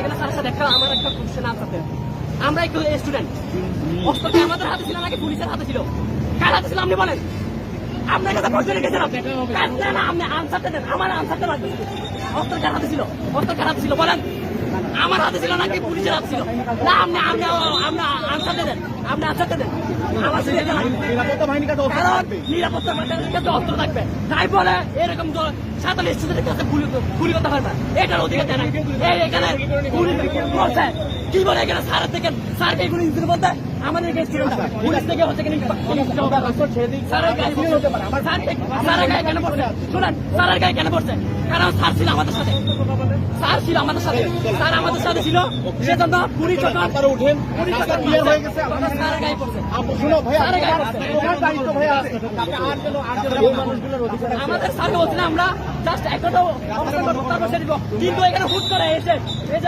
এখানে স্যারের সাথে একটা আমার একটা কোশ্চেন আনসার দেন আমরা একটু স্টুডেন্ট অস্ত্র আমাদের হাতে ছিল নাকি পুলিশের হাতে ছিল? কার হাতে ছিল আপনি বলেন। আপনার কাছে প্রশ্ন রেখেছেন আপনি। না, আপনি আনসারটা দেন। আমার আনসারটা লাগবে। অস্ত্র কার হাতে ছিল? অস্ত্র কার হাতে ছিল বলেন। আমার হাতে ছিল নাকি পুলিশের হাতে ছিল? না আপনি আপনি আপনি আনসারটা দেন। আপনি আনসারটা দেন। আমার ছিল। নিরাপত্তা বাহিনীর কাছে অস্ত্র থাকবে। তাই বলে এরকম সাধারণ স্টুডেন্টের কাছে গুলি করতে পারবে না। এটার অধিকার দেয় না। এখানে গুলি কি বলে এখানে? স্যার থেকে স্যারকে গুলি দিতে বলতে আমাদের স্টুডেন্ট পুলিশ থেকে হচ্ছে কিনা স্যারের গায়ে হতে পারে আমার স্যার গায়ে কেন পড়ছে শুনেন স্যারের গায়ে কেন পড়ছে কারণ স্যার ছিল আমাদের সাথে। স্যার ছিল আমাদের সাথে। স্যার আমাদের সাথে ছিল। সেজন্য পুলিশ যখন উঠেন। পুলিশ যখন ক্লিয়ার হয়ে গেছে। আমাদের স্যারের গায়ে পড়ছে শুনো স্যারের। আমাদের সাথে বলছিলাম আমরা জাস্ট একটা কিন্তু এখানে হুট করে এসে যে